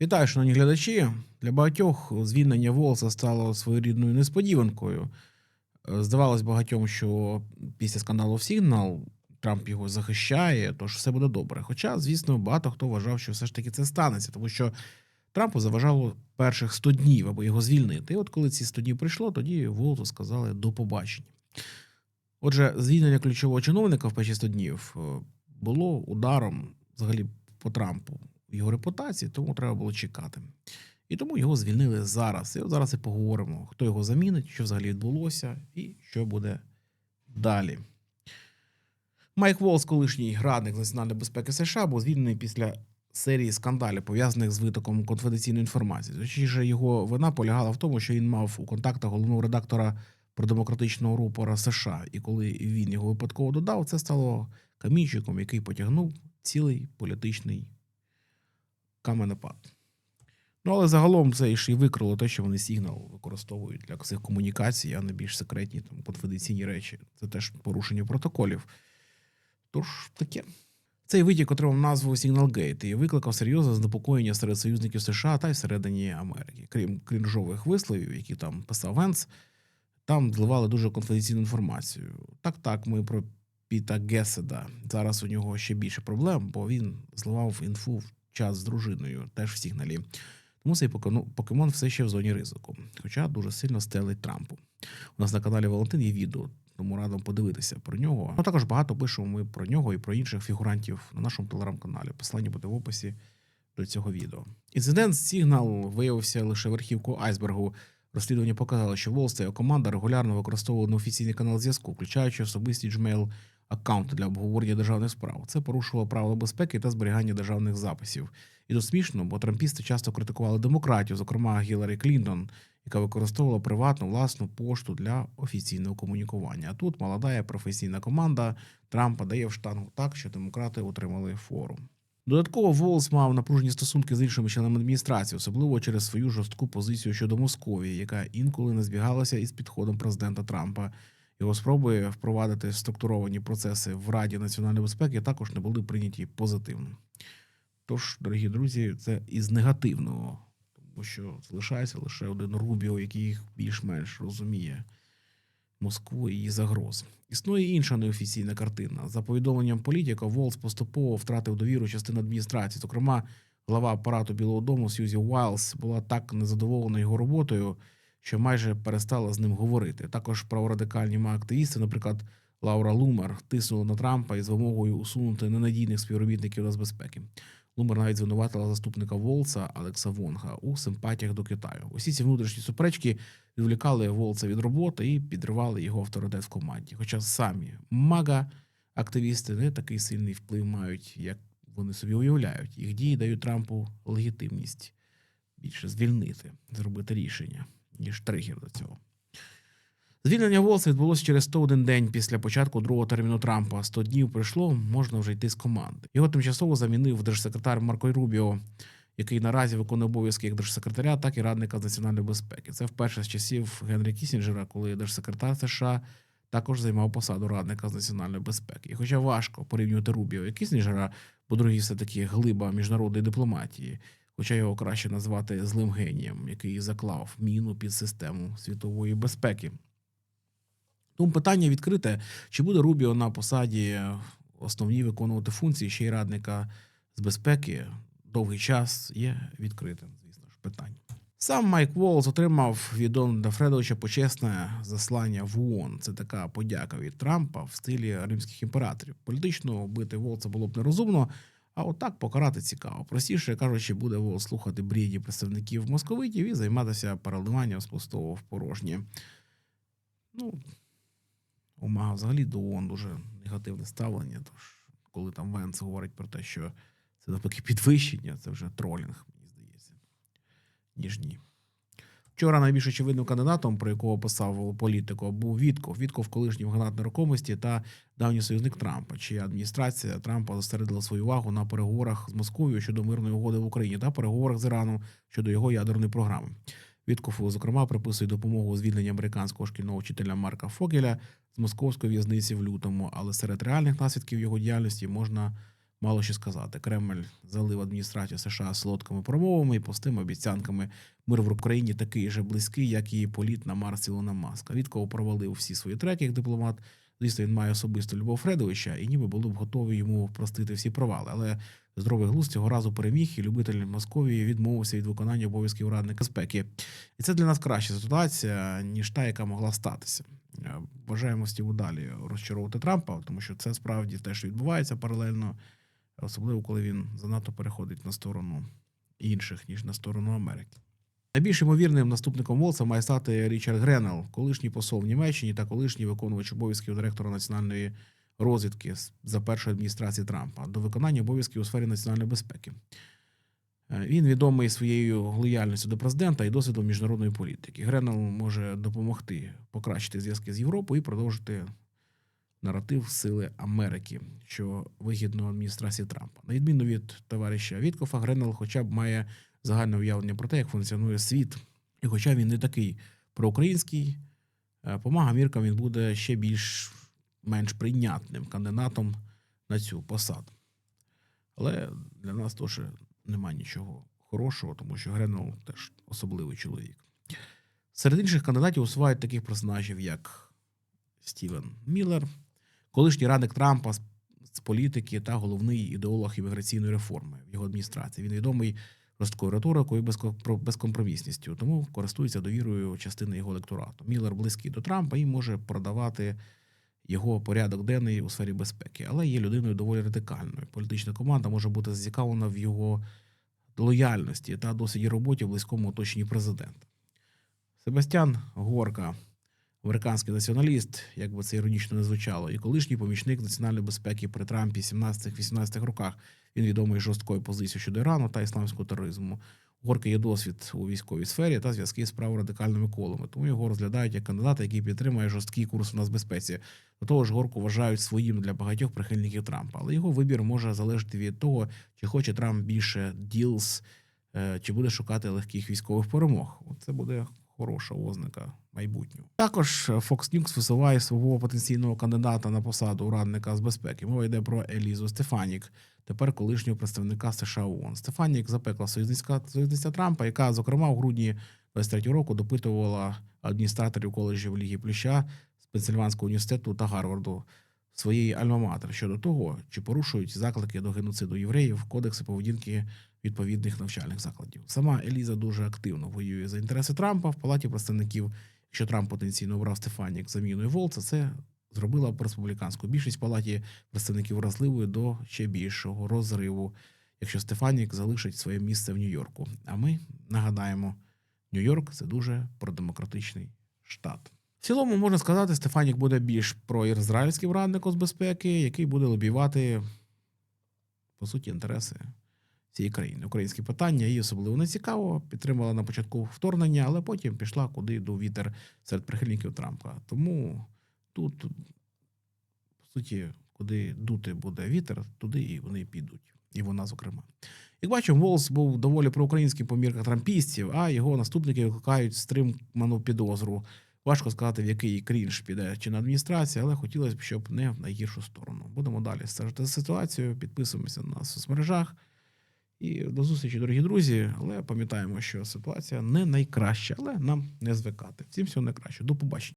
Вітаю, шановні глядачі. Для багатьох звільнення Волса стало своєрідною несподіванкою. Е, Здавалось багатьом, що після скандалу Сігнал Трамп його захищає, тож все буде добре. Хоча, звісно, багато хто вважав, що все ж таки це станеться, тому що Трампу заважало перших 100 днів, аби його звільнити. І от коли ці 100 днів прийшло, тоді Волту сказали до побачення. Отже, звільнення ключового чиновника в перші 100 днів е, було ударом взагалі по Трампу його репутації, тому треба було чекати. І тому його звільнили зараз. І от зараз і поговоримо, хто його замінить, що взагалі відбулося, і що буде далі. Майк Волс, колишній радник національної безпеки США, був звільнений після серії скандалів, пов'язаних з витоком конфіденційної інформації. Точніше, його вина полягала в тому, що він мав у контактах головного редактора продемократичного рупора США. І коли він його випадково додав, це стало камінчиком, який потягнув цілий політичний каменепад. Ну, але загалом це ж і викрило те, що вони сигнал використовують для цих комунікацій, а не більш секретні там конфіденційні речі. Це теж порушення протоколів. Тож таке. Цей витік отримав назву Signalgate і викликав серйозне занепокоєння серед союзників США та й всередині Америки. Крім крінжових висловів, які там писав Венс, там зливали дуже конфіденційну інформацію. Так, так, ми про Піта Геседа. Зараз у нього ще більше проблем, бо він зливав інфу час з дружиною, теж в сигналі. Тому цей покемон- покемон все ще в зоні ризику, хоча дуже сильно стелить Трампу. У нас на каналі Валентин є відео, тому радимо подивитися про нього. Ну також багато пишемо ми про нього і про інших фігурантів на нашому телеграм-каналі. Посилання буде в описі до цього відео. Інцидент Сігнал виявився лише верхівкою айсбергу. Розслідування показало, що Волс та його команда регулярно використовували неофіційний канал зв'язку, включаючи особисті Gmail аккаунти для обговорення державних справ. Це порушувало правила безпеки та зберігання державних записів. І тут смішно, бо трампісти часто критикували демократію, зокрема Гіларі Клінтон, яка використовувала приватну власну пошту для офіційного комунікування. А тут молода професійна команда Трампа дає в штангу так, що демократи отримали фору. Додатково Волс мав напружені стосунки з іншими членами адміністрації, особливо через свою жорстку позицію щодо Московії, яка інколи не збігалася із підходом президента Трампа. Його спроби впровадити структуровані процеси в Раді національної безпеки також не були прийняті позитивно. Тож, дорогі друзі, це із негативного, тому що залишається лише один Рубіо, який більш-менш розуміє Москву і її загроз. Існує інша неофіційна картина. За повідомленням політика, Волс поступово втратив довіру частини адміністрації. Зокрема, глава апарату Білого Дому Сьюзі Уайлс була так незадоволена його роботою, що майже перестала з ним говорити. Також праворадикальні активісти, наприклад, Лаура Лумер, тиснули на Трампа із вимогою усунути ненадійних співробітників нацбезпеки. Лумер навіть звинуватила заступника Волса Алекса Вонга у симпатіях до Китаю. Усі ці внутрішні суперечки відволікали Волса від роботи і підривали його авторитет в команді. Хоча самі мага активісти не такий сильний вплив мають, як вони собі уявляють. Їх дії дають Трампу легітимність більше звільнити, зробити рішення, ніж тригер до цього. Звільнення Волса відбулося через 101 день після початку другого терміну Трампа. 100 днів пройшло, можна вже йти з команди. Його тимчасово замінив держсекретар Марко Рубіо, який наразі виконує обов'язки як держсекретаря, так і радника з національної безпеки. Це вперше з часів Генрі Кісінджера, коли держсекретар США також займав посаду радника з національної безпеки. І хоча важко порівнювати Рубіо і Кісінджера, бо другі все таки глиба міжнародної дипломатії. Хоча його краще назвати злим генієм, який заклав міну під систему світової безпеки. Тому питання відкрите: чи буде Рубіо на посаді основній виконувати функції ще й радника з безпеки довгий час є відкритим, звісно ж, питання. Сам Майк Волс отримав від Дональда Фредовича почесне заслання в ООН. Це така подяка від Трампа в стилі римських імператорів. Політично вбити Волса було б нерозумно, а отак покарати цікаво. Простіше кажучи, буде слухати бріді представників московитів і займатися переливанням з пустого в порожнє. Ну, Умага взагалі до ООН дуже негативне ставлення. Тож, коли там Венс говорить про те, що це навпаки підвищення, це вже тролінг, мені здається, ніж ні. Вчора найбільш очевидним кандидатом, про якого писав політико, був Вітков. Вітков, колишній магнат нерухомості та давній союзник Трампа, чия адміністрація Трампа зосередила свою увагу на переговорах з Московією щодо мирної угоди в Україні та переговорах з Іраном щодо його ядерної програми. Віткофу, зокрема, приписує допомогу у звільненні американського шкільного вчителя Марка Фогеля з московської в'язниці в лютому, але серед реальних наслідків його діяльності можна мало що сказати. Кремль залив адміністрацію США солодкими промовами і пустими обіцянками. Мир в Україні такий же близький, як і політ на Марс Ілона Маска. Відкого провалив всі свої треки як дипломат. Звісно, він має особисту Любов Фредовича, і ніби були б готові йому простити всі провали. Але здоровий глузд цього разу переміг, і любитель Московії відмовився від виконання обов'язків радника безпеки. І це для нас краща ситуація, ніж та, яка могла статися. Е, Бажаємо Стіву далі розчаровувати Трампа, тому що це справді теж відбувається паралельно, особливо коли він занадто переходить на сторону інших, ніж на сторону Америки. Найбільш ймовірним наступником Волса має стати Річард Гренел, колишній посол в Німеччині та колишній виконувач обов'язків директора національної розвідки за першої адміністрації Трампа до виконання обов'язків у сфері національної безпеки. Е, Він відомий своєю лояльністю до президента і досвідом міжнародної політики. Гренел може допомогти покращити зв'язки з Європою і продовжити наратив сили Америки, що вигідно адміністрації Трампа. На відміну від товариша Віткофа, Гренел хоча б має загальне уявлення про те, як функціонує світ. І хоча він не такий проукраїнський, е, по магаміркам він буде ще більш менш прийнятним кандидатом на цю посаду. Але для нас теж немає нічого хорошого, тому що Гренел теж особливий чоловік. Серед інших кандидатів усувають таких персонажів, як Стівен Міллер, колишній радник Трампа з політики та головний ідеолог імміграційної реформи в його адміністрації. Він відомий жорсткою риторикою і безкомпромісністю, тому користується довірою частини його електорату. Міллер близький до Трампа і може продавати його порядок денний у сфері безпеки, але є людиною доволі радикальною. Політична команда може бути зацікавлена в його лояльності та досвіді роботі в близькому оточенні президента. Себастьян Горка, американський націоналіст, як би це іронічно не звучало, і колишній помічник національної безпеки при Трампі 17-18 роках. Він відомий жорсткою позицією щодо Ірану та ісламського тероризму. У Горки є досвід у військовій сфері та зв'язки з праворадикальними колами, тому його розглядають як кандидата, який підтримує жорсткий курс у нас безпеці. До того ж, горку вважають своїм для багатьох прихильників Трампа. Але його вибір може залежати від того, чи хоче Трамп більше ділс, е, чи буде шукати легких військових перемог. Це буде хороша ознака майбутнього. Також е, Fox News висуває свого потенційного кандидата на посаду радника з безпеки. Мова йде про Елізу Стефанік, тепер колишнього представника США ООН. Стефанік запекла союзницька союзниця Трампа, яка, зокрема, у грудні 23 року допитувала адміністраторів коледжів Ліги Плюща з Пенсильванського університету та Гарварду своєї альма-матер щодо того, чи порушують заклики до геноциду євреїв кодекси поведінки відповідних навчальних закладів. Сама Еліза дуже активно воює за інтереси Трампа в палаті представників. Якщо Трамп потенційно обрав Стефанік заміною Волца, це зробила республіканську більшість в палаті представників вразливою до ще більшого розриву, якщо Стефанік залишить своє місце в Нью-Йорку. А ми нагадаємо, Нью-Йорк це дуже продемократичний штат. В цілому можна сказати, Стефанік буде більш проізраїльським радником з безпеки, який буде лобіювати по суті інтереси цієї країни. Українські питання їй особливо не цікаво. Підтримала на початку вторгнення, але потім пішла куди до вітер серед прихильників Трампа. Тому тут, по суті, куди дути буде вітер, туди і вони підуть. І вона, зокрема. Як бачимо, Волс був доволі проукраїнським по мірках трампістів, а його наступники викликають стриману підозру. Важко сказати, в який крінж піде чи на адміністрація, але хотілося б, щоб не в найгіршу сторону. Будемо далі стежити за ситуацією, підписуємося на соцмережах. І до зустрічі, дорогі друзі. Але пам'ятаємо, що ситуація не найкраща, але нам не звикати. Всім всього найкраще. До побачення.